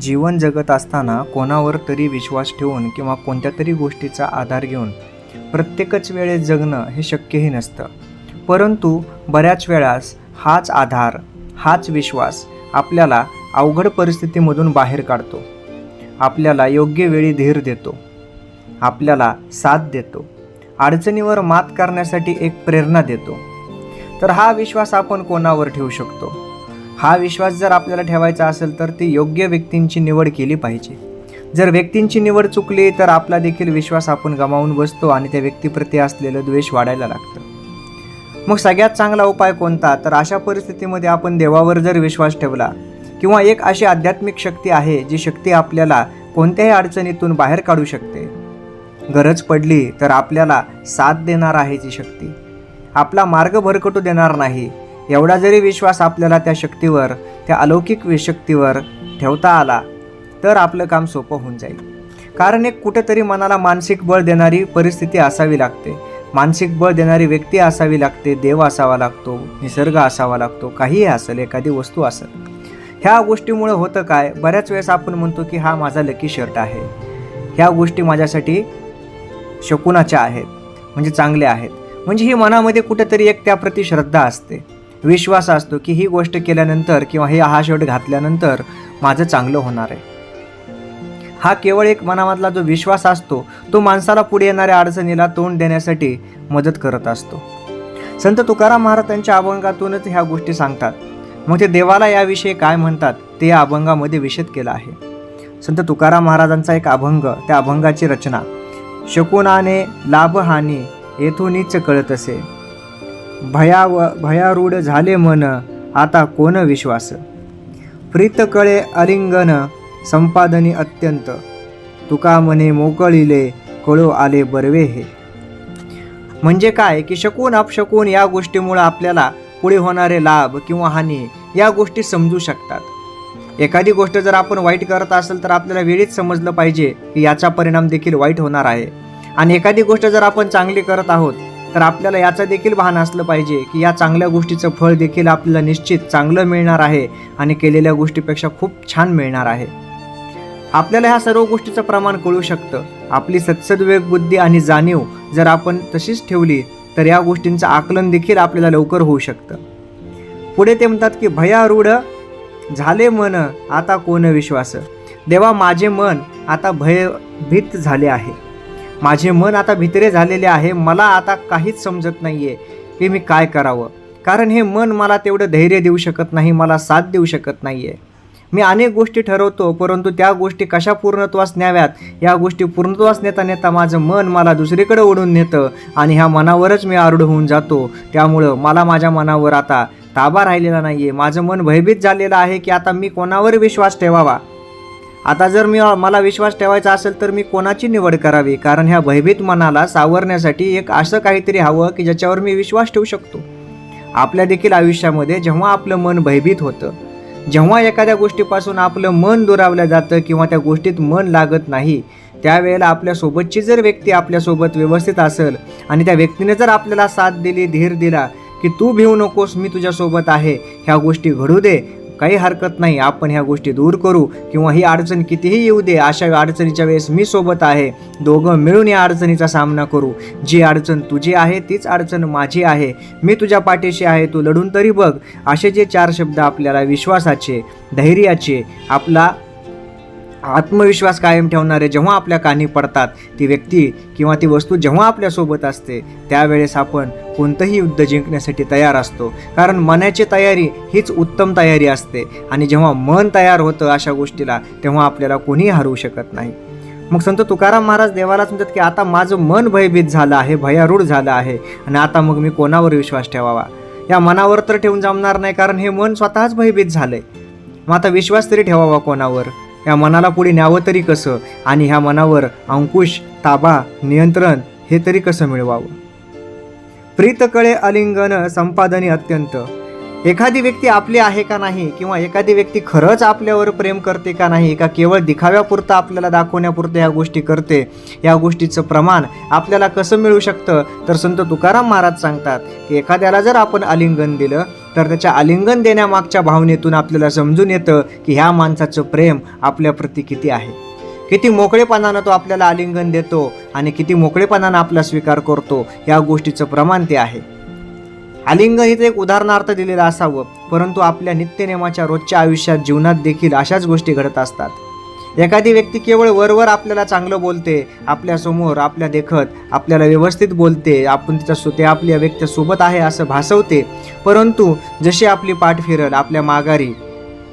जीवन जगत असताना कोणावर तरी विश्वास ठेवून किंवा कोणत्या तरी गोष्टीचा आधार घेऊन प्रत्येकच वेळेस जगणं हे शक्यही नसतं. परंतु बऱ्याच वेळास हाच आधार हाच विश्वास आपल्याला अवघड परिस्थितीमधून बाहेर काढतो. आपल्याला योग्य वेळी धीर देतो. आपल्याला साथ देतो. अडचणीवर मात करण्यासाठी एक प्रेरणा देतो. तर हा विश्वास आपण कोणावर ठेवू शकतो? हा विश्वास जर आपल्याला ठेवायचा असेल तर ती योग्य व्यक्तींची निवड केली पाहिजे. जर व्यक्तींची निवड चुकली तर आपला देखील विश्वास आपण गमावून बसतो आणि त्या व्यक्तीप्रती असलेलं द्वेष वाढायला लागतं. मग सगळ्यात चांगला उपाय कोणता? तर अशा परिस्थितीमध्ये आपण देवावर जर विश्वास ठेवला किंवा एक अशी आध्यात्मिक शक्ती आहे जी शक्ती आपल्याला कोणत्याही अडचणीतून बाहेर काढू शकते. गरज पडली तर आपल्याला साथ देणार आहे जी शक्ती. आपला मार्ग भरकटू देणार नाही. एवढा जरी विश्वास आपल्याला त्या शक्तीवर त्या अलौकिक शक्तीवर ठेवता आला तर आपलं काम सोपं होऊन जाईल. कारण एक कुठेतरी मनाला मानसिक बळ देणारी परिस्थिती असावी लागते. मानसिक बळ देणारी व्यक्ती असावी लागते देव असावा लागतो निसर्ग असावा लागतो काहीही असेल एखादी वस्तू असेल. ह्या गोष्टीमुळे होतं काय बऱ्याच वेळेस आपण म्हणतो की हा माझा लकी शर्ट आहे. ह्या गोष्टी माझ्यासाठी शकुनाच्या आहेत म्हणजे चांगल्या आहेत. म्हणजे ही मनामध्ये कुठेतरी एक त्याप्रती श्रद्धा असते. विश्वास असतो की ही गोष्ट केल्यानंतर किंवा हे हा शर्ट घातल्यानंतर माझं चांगलं होणार आहे. हा केवळ एक मनामधला जो विश्वास असतो तो माणसाला पुढे येणाऱ्या अडचणीला तोंड देण्यासाठी मदत करत असतो. संत तुकाराम महाराज त्यांच्या अभंगातूनच ह्या गोष्टी सांगतात. मग ते देवाला याविषयी काय म्हणतात ते या अभंगामध्ये विषद केलं आहे. संत तुकाराम महाराजांचा एक अभंग त्या अभंगाची रचना शकुनाने लाभहानी येथूनच कळत असे भयाव भयारूढ झाले मन आता कोण विश्वास? प्रीत कळे अलिंगन संपादनी अत्यंत. तुका मने मोकळिले कळो आले बरवे हे. म्हणजे काय की शकून अपशकून या गोष्टीमुळे आपल्याला पुढे होणारे लाभ किंवा हानी या गोष्टी समजू शकतात. एखादी गोष्ट जर आपण वाईट करत असेल तर आपल्याला वेळीच समजलं पाहिजे की याचा परिणाम देखील वाईट होणार आहे. आणि एखादी गोष्ट जर आपण चांगली करत आहोत तर आपल्याला याचं देखील भान असलं पाहिजे की या चांगल्या गोष्टीचं फळ देखील आपल्याला निश्चित चांगलं मिळणार आहे आणि केलेल्या गोष्टीपेक्षा खूप छान मिळणार आहे. आपल्याला ह्या सर्व गोष्टीचं प्रमाण कळू शकतं. आपली सत्सद्विवेक बुद्धी आणि जाणीव जर आपण तशीच ठेवली तर या गोष्टींचं आकलन देखील आपल्याला लवकर होऊ शकतं. पुढे ते म्हणतात की भयारूढ झाले मन आता कोण विश्वास? देवा माझे मन आता भयभीत झाले आहे. माझे मन आता भितरे झालेले आहे मला आता काहीच समजत नाही आहे की मी काय करावं. कारण हे मन मला तेवढं धैर्य देऊ शकत नाही मला साथ देऊ शकत नाही आहे मी अनेक गोष्टी ठरवतो परंतु त्या गोष्टी कशा पूर्णत्वास न्याव्यात या गोष्टी पूर्णत्वास नेता नेता माझं मन मला दुसरीकडे ओढून नेतं आणि ह्या मनावरच मी आरूढ होऊन जातो. त्यामुळं मला माझ्या मनावर आता ताबा राहिलेला नाही आहे माझं मन भयभीत झालेलं आहे की आता मी कोणावर विश्वास ठेवावा? आता जर मी मला विश्वास ठेवायचा असेल तर मी कोणाची निवड करावी? कारण ह्या भयभीत मनाला सावरण्यासाठी एक असं काहीतरी हवं की ज्याच्यावर मी विश्वास ठेवू शकतो. आपल्या देखील आयुष्यामध्ये जेव्हा आपलं मन भयभीत होतं जेव्हा एखाद्या गोष्टीपासून आपलं मन दुरावलं जातं किंवा त्या गोष्टीत मन लागत नाही त्यावेळेला आपल्यासोबतची जर व्यक्ती आपल्यासोबत व्यवस्थित असेल आणि त्या व्यक्तीने जर आपल्याला साथ दिली धीर दिला की तू भिवू नकोस मी तुझ्यासोबत आहे ह्या गोष्टी घडू दे काही हरकत नाही आपण ह्या गोष्टी दूर करू किंवा ही अडचण कितीही येऊ दे अशा अडचणीच्या वेळेस मी सोबत आहे. दोघं मिळून या अडचणीचा सामना करू. जी अडचण तुझी आहे तीच अडचण माझी आहे. मी तुझ्या पाठीशी आहे तू लढून तरी बघ. असे जे चार शब्द आपल्याला विश्वासाचे धैर्याचे आपला आत्मविश्वास कायम ठेवणारे जेव्हा आपल्या कानी पडतात ती व्यक्ती किंवा ती वस्तू जेव्हा आपल्यासोबत असते त्यावेळेस आपण कोणतंही युद्ध जिंकण्यासाठी तयार असतो. कारण मनाची तयारी हीच उत्तम तयारी असते आणि जेव्हा मन तयार होतं अशा गोष्टीला तेव्हा आपल्याला कोणीही हरवू शकत नाही. मग संत तुकाराम महाराज देवालाच म्हणतात की आता माझं मन भयभीत झालं आहे भयारूढ झालं आहे आणि आता मग मी कोणावर विश्वास ठेवावा? या मनावर तर ठेवून जमणार नाही कारण हे मन स्वतःच भयभीत झालं आहे मग आता विश्वास तरी ठेवावा कोणावर? या मनाला पुढे न्यावं तरी कसं? आणि ह्या मनावर अंकुश ताबा नियंत्रण हे तरी कसं मिळवावं? प्रीत कळे अलिंगन अत्यंत. एखादी व्यक्ती आपली आहे का नाही किंवा एखादी व्यक्ती खरंच आपल्यावर प्रेम करते का नाही का केवळ दिखाव्यापुरतं आपल्याला दाखवण्यापुरतं ह्या गोष्टी करते या गोष्टीचं प्रमाण आपल्याला कसं मिळू शकतं? तर संत तुकाराम महाराज सांगतात की एखाद्याला जर आपण आलिंगन दिलं तर त्याच्या आलिंगन देण्यामागच्या भावनेतून आपल्याला समजून येतं की ह्या माणसाचं प्रेम आपल्याप्रती किती आहे. किती मोकळेपणानं तो आपल्याला आलिंगन देतो आणि किती मोकळेपणानं आपला स्वीकार करतो या गोष्टीचं प्रमाण ते आहे. आलिंगन तर एक उदाहरणार्थ दिलेलं असावं परंतु आपल्या नित्यनेमाच्या रोजच्या आयुष्यात जीवनात देखील अशाच गोष्टी घडत असतात. एखादी व्यक्ती केवळ वरवर आपल्याला चांगलं बोलते आपल्यासमोर आपल्या देखत आपल्याला व्यवस्थित बोलते आपण तिच्या सो ते आपल्या व्यक्तीसोबत आहे असं भासवते. परंतु जशी आपली पाठ फिरल आपल्या माघारी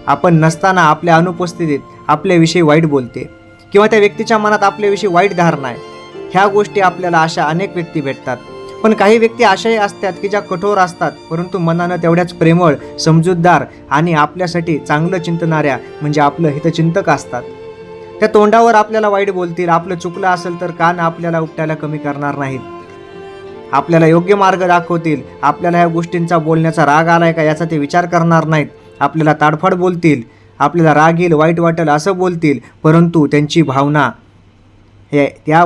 आपण नसताना आपल्या अनुपस्थितीत आपल्याविषयी वाईट बोलते. किंवा त्या व्यक्तीच्या मनात आपल्याविषयी वाईट धारणा आहे. ह्या गोष्टी आपल्याला अशा अनेक व्यक्ती भेटतात. पण काही व्यक्ती अशाही असतात की ज्या कठोर असतात परंतु मनानं तेवढ्याच प्रेमळ समजूतदार आणि आपल्यासाठी चांगलं चिंतणाऱ्या म्हणजे आपलं हितचिंतक असतात. त्या तोंडावर आपल्याला वाईट बोलतील आपलं चुकलं असेल तर कान आपल्याला उपटायला कमी करणार नाहीत. आपल्याला योग्य मार्ग दाखवतील आपल्याला या गोष्टींचा बोलण्याचा राग आलाय का याचा ते विचार करणार नाहीत. आपल्याला ताडफाड बोलतील आपल्याला राग येईल वाईट वाटेल असं बोलतील परंतु त्यांची भावना हे त्या